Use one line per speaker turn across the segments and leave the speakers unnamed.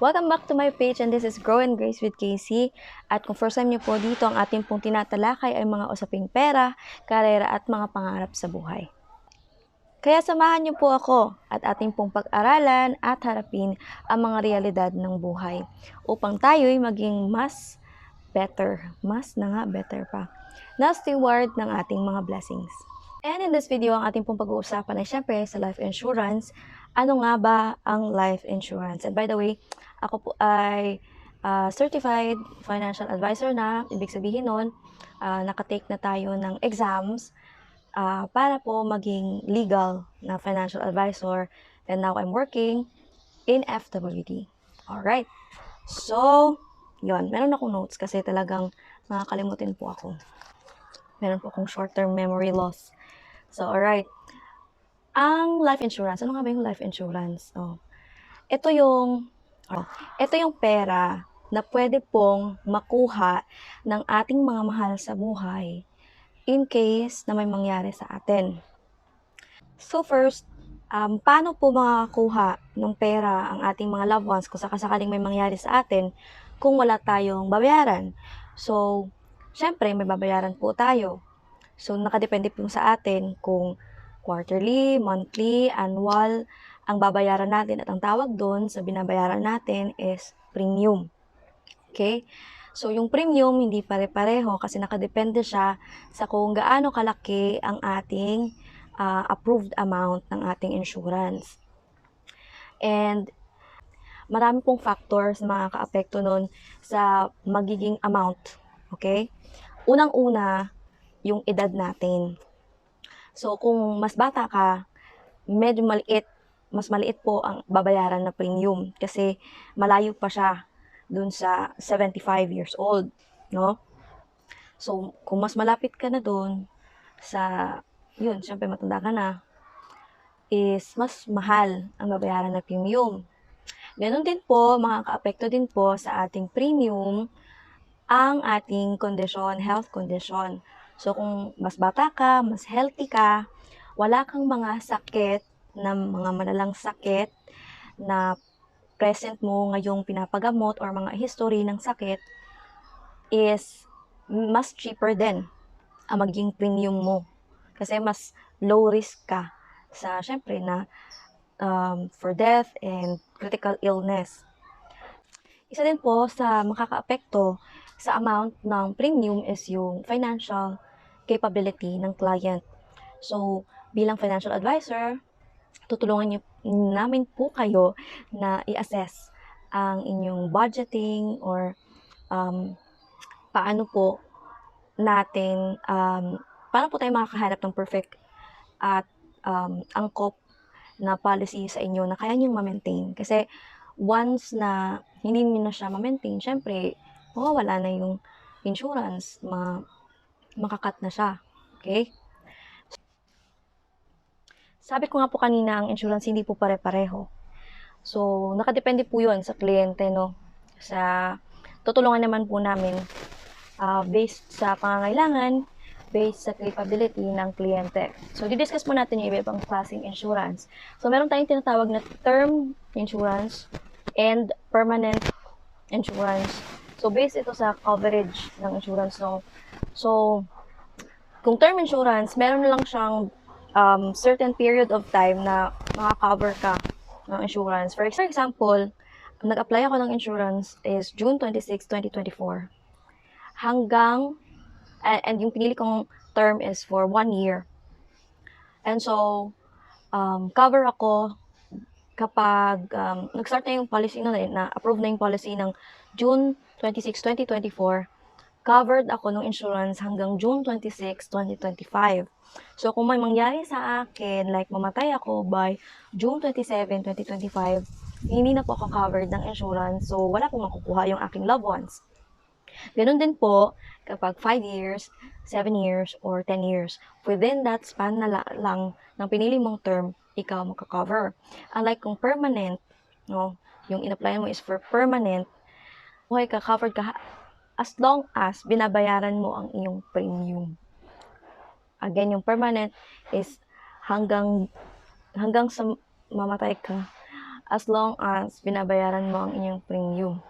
Welcome back to my page and this is Grow and Grace with Casey. At kung first time niyo po dito, ang ating pong tinatalakay ay mga usaping pera, karera at mga pangarap sa buhay. Kaya samahan niyo po ako at ating pong pag-aralan at harapin ang mga realidad ng buhay upang tayo'y maging mas better, mas na nga better pa, na steward ng ating mga blessings. And in this video, ang ating pong pag-uusapan ay syempre sa life insurance. Ano nga ba ang life insurance? And by the way, ako po ay uh, certified financial advisor na. Ibig sabihin nun, uh, nakatake na tayo ng exams uh, para po maging legal na financial advisor. And now I'm working in FWD. Alright. So, yon Meron akong notes kasi talagang makakalimutin po ako. Meron po akong short-term memory loss. So, alright. Ang life insurance, ano nga ba yung life insurance? Oh. Ito yung Oh, ito yung pera na pwede pong makuha ng ating mga mahal sa buhay in case na may mangyari sa atin. So first, um, paano po makakuha ng pera ang ating mga loved ones kung sakasakaling may mangyari sa atin kung wala tayong babayaran? So, syempre may babayaran po tayo. So, nakadepende po sa atin kung quarterly, monthly, annual, ang babayaran natin at ang tawag doon sa binabayaran natin is premium. Okay? So, yung premium, hindi pare-pareho kasi nakadepende siya sa kung gaano kalaki ang ating uh, approved amount ng ating insurance. And, marami pong factors na makaka-apekto nun sa magiging amount. Okay? Unang-una, yung edad natin. So, kung mas bata ka, medyo maliit mas maliit po ang babayaran na premium kasi malayo pa siya dun sa 75 years old, no? So, kung mas malapit ka na dun sa, yun, syempre matanda ka na, is mas mahal ang babayaran na premium. Ganon din po, makaka-apekto din po sa ating premium ang ating condition, health condition. So, kung mas bata ka, mas healthy ka, wala kang mga sakit ng mga malalang sakit na present mo ngayong pinapagamot or mga history ng sakit is mas cheaper din ang maging premium mo. Kasi mas low risk ka sa, syempre, na um, for death and critical illness. Isa din po sa makakaapekto sa amount ng premium is yung financial capability ng client. So, bilang financial advisor, tutulungan niyo namin po kayo na i-assess ang inyong budgeting or um, paano po natin, um, paano po tayo makakahanap ng perfect at um, angkop na policy sa inyo na kaya niyong ma-maintain. Kasi once na hindi niyo na siya ma-maintain, syempre, mawawala na yung insurance, ma makakat na siya. Okay? Sabi ko nga po kanina, ang insurance hindi po pare-pareho. So, nakadepende po yun sa kliyente, no? Sa, tutulungan naman po namin uh, based sa pangangailangan, based sa capability ng kliyente. So, didiscuss po natin yung iba-ibang klaseng insurance. So, meron tayong tinatawag na term insurance and permanent insurance. So, based ito sa coverage ng insurance, no? So, kung term insurance, meron lang siyang um, certain period of time na makakover ka ng insurance. For example, nag-apply ako ng insurance is June 26, 2024. Hanggang, and, and yung pinili kong term is for one year. And so, um, cover ako kapag um, nag-start na yung policy na, na approve na yung policy ng June 26, 2024 covered ako ng insurance hanggang June 26, 2025. So, kung may mangyari sa akin, like mamatay ako by June 27, 2025, hindi na po ako covered ng insurance. So, wala pong makukuha yung aking loved ones. Ganun din po kapag 5 years, 7 years, or 10 years. Within that span na lang ng pinili mong term, ikaw makakover. Unlike kung permanent, no, yung in-apply mo is for permanent, buhay ka, covered ka as long as binabayaran mo ang iyong premium. Again, yung permanent is hanggang hanggang sa mamatay ka as long as binabayaran mo ang inyong premium.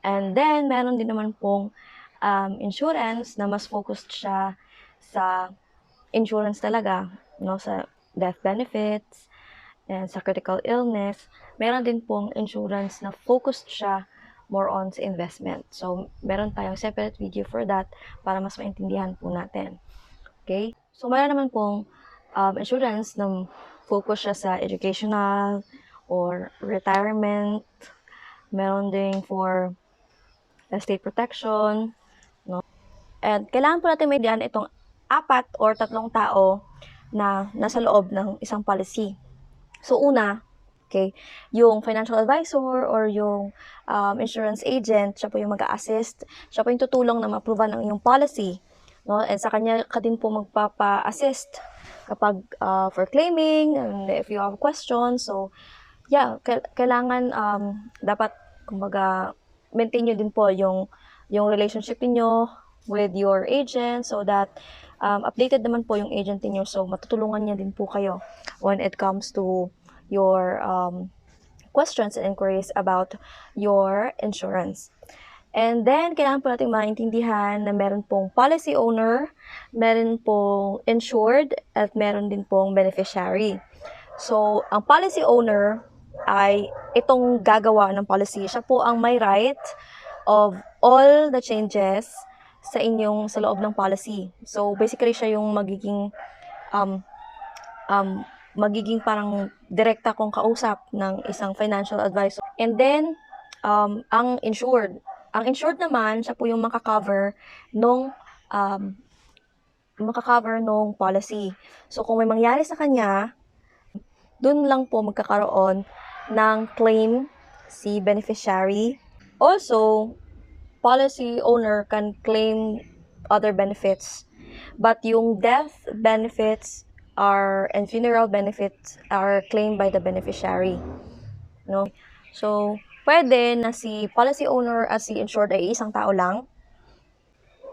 And then, meron din naman pong um, insurance na mas focused siya sa insurance talaga, no, sa death benefits, and sa critical illness. Meron din pong insurance na focused siya more on sa investment. So, meron tayong separate video for that para mas maintindihan po natin. Okay? So, meron naman pong um, insurance na focus siya sa educational or retirement. Meron din for estate protection. No? And kailangan po natin maintindihan itong apat or tatlong tao na nasa loob ng isang policy. So, una, okay, yung financial advisor or yung um, insurance agent, siya po yung mag-assist, siya po yung tutulong na ma-approve ng iyong policy. No? And sa kanya ka din po magpapa-assist kapag uh, for claiming and if you have questions. So, yeah, kail- kailangan um, dapat kumbaga maintain nyo din po yung yung relationship niyo with your agent so that um, updated naman po yung agent niyo so matutulungan niya din po kayo when it comes to your um, questions and inquiries about your insurance. And then, kailangan po natin maintindihan na meron pong policy owner, meron pong insured, at meron din pong beneficiary. So, ang policy owner ay itong gagawa ng policy. Siya po ang may right of all the changes sa inyong sa loob ng policy. So, basically, siya yung magiging um, um, magiging parang direkta kong kausap ng isang financial advisor. And then, um, ang insured. Ang insured naman, siya po yung makakover nung um, makakover nung policy. So, kung may mangyari sa kanya, dun lang po magkakaroon ng claim si beneficiary. Also, policy owner can claim other benefits. But yung death benefits are and funeral benefits are claimed by the beneficiary. No? So, pwede na si policy owner at si insured ay isang tao lang.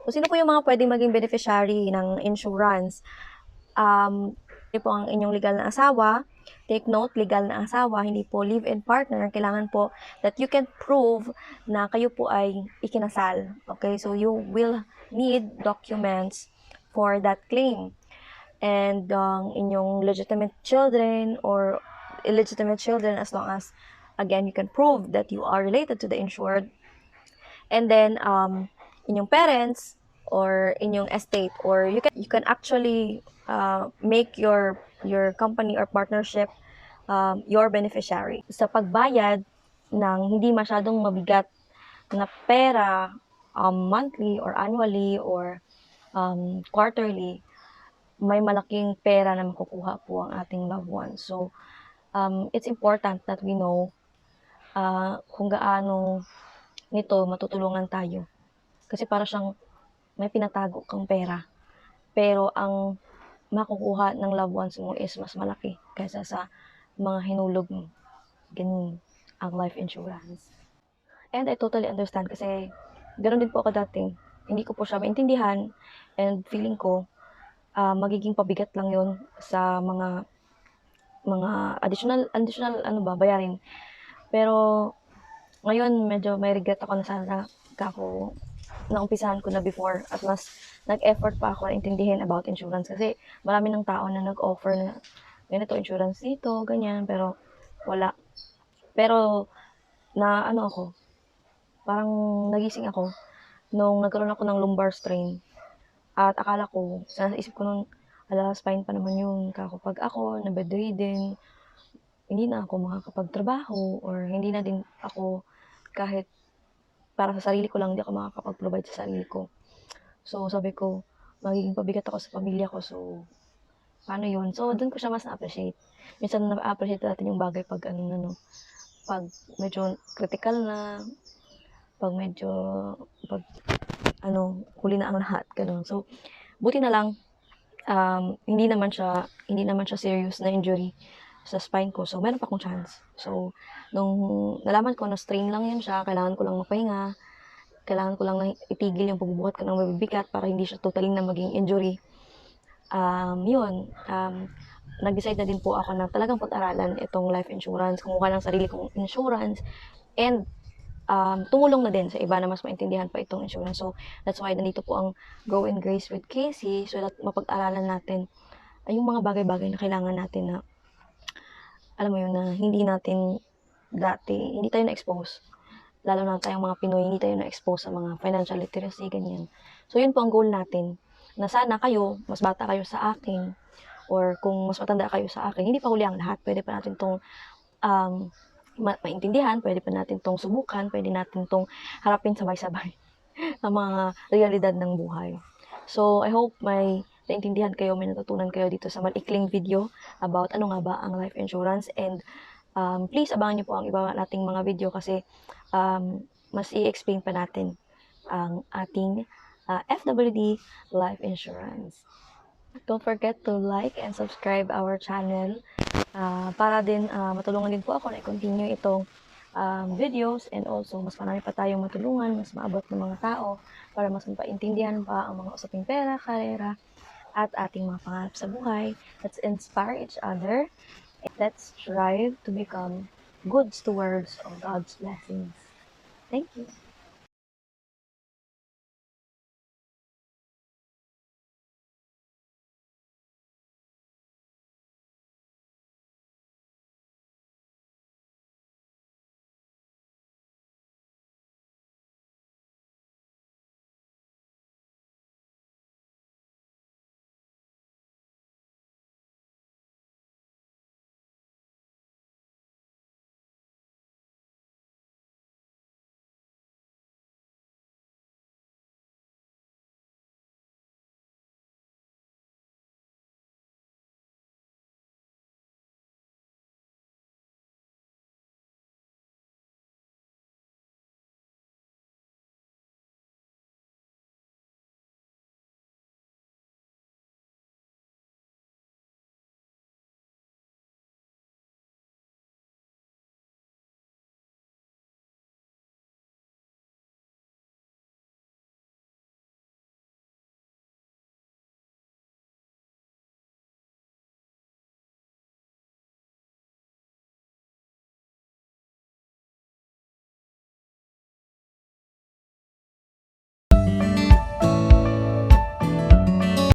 So, sino po yung mga pwedeng maging beneficiary ng insurance? Um, po ang inyong legal na asawa. Take note, legal na asawa, hindi po live-in partner. Kailangan po that you can prove na kayo po ay ikinasal. Okay, so you will need documents for that claim. And um, inyong legitimate children or illegitimate children as long as, again, you can prove that you are related to the insured. And then, um, inyong parents or inyong estate or you can you can actually uh, make your your company or partnership um, your beneficiary sa pagbayad ng hindi masyadong mabigat na pera um, monthly or annually or um, quarterly may malaking pera na makukuha po ang ating loved ones so um, it's important that we know uh, kung gaano nito matutulungan tayo kasi para siyang may pinatago kang pera. Pero ang makukuha ng loved ones mo is mas malaki kaysa sa mga hinulog mo. Ganun ang life insurance. And I totally understand kasi ganoon din po ako dati. Hindi ko po siya maintindihan and feeling ko uh, magiging pabigat lang yon sa mga mga additional additional ano ba bayarin. Pero ngayon medyo may regret ako na sana kako naumpisahan ko na before at mas nag-effort pa ako na intindihin about insurance kasi marami ng tao na nag-offer na ganito insurance dito, ganyan, pero wala. Pero na ano ako, parang nagising ako nung nagkaroon ako ng lumbar strain. At akala ko, sa isip ko nung, ala, spine pa naman yung kakapag ako, na bedridden, hindi na ako makakapagtrabaho or hindi na din ako kahit para sa sarili ko lang, hindi ako makakapag-provide sa sarili ko. So, sabi ko, magiging pabigat ako sa pamilya ko. So, paano yun? So, doon ko siya mas na-appreciate. Minsan na-appreciate natin yung bagay pag ano na, pag medyo critical na, pag medyo, pag, ano, huli na ang lahat, ganun. So, buti na lang, um, hindi naman siya, hindi naman siya serious na injury sa spine ko. So, meron pa akong chance. So, nung nalaman ko na strain lang yun siya, kailangan ko lang mapahinga, kailangan ko lang na itigil yung pagbubuhat ko ng mabibigat para hindi siya totally na maging injury. Um, yun, um, nag-decide na din po ako na talagang pag-aralan itong life insurance, kumuha ng sarili kong insurance, and um, tumulong na din sa iba na mas maintindihan pa itong insurance. So, that's why nandito po ang Go and Grace with Casey so that mapag-aralan natin ay yung mga bagay-bagay na kailangan natin na alam mo yun na hindi natin dati, hindi tayo na-expose. Lalo na tayong mga Pinoy, hindi tayo na-expose sa mga financial literacy, ganyan. So, yun po ang goal natin. Na sana kayo, mas bata kayo sa akin, or kung mas matanda kayo sa akin, hindi pa huli ang lahat. Pwede pa natin tong um, ma- maintindihan, pwede pa natin tong subukan, pwede natin tong harapin sabay-sabay ang mga realidad ng buhay. So, I hope may naintindihan kayo, may natutunan kayo dito sa malikling video about ano nga ba ang life insurance and um, please abangan niyo po ang iba nating mga video kasi um, mas i-explain pa natin ang ating uh, FWD life insurance. Don't forget to like and subscribe our channel uh, para din uh, matulungan din po ako na i-continue itong um, videos and also mas marami pa tayong matulungan, mas maabot ng mga tao para mas mapaintindihan pa ang mga usaping pera, karera, at ating mga pangarap sa buhay. Let's inspire each other. Let's strive to become good stewards of God's blessings. Thank you.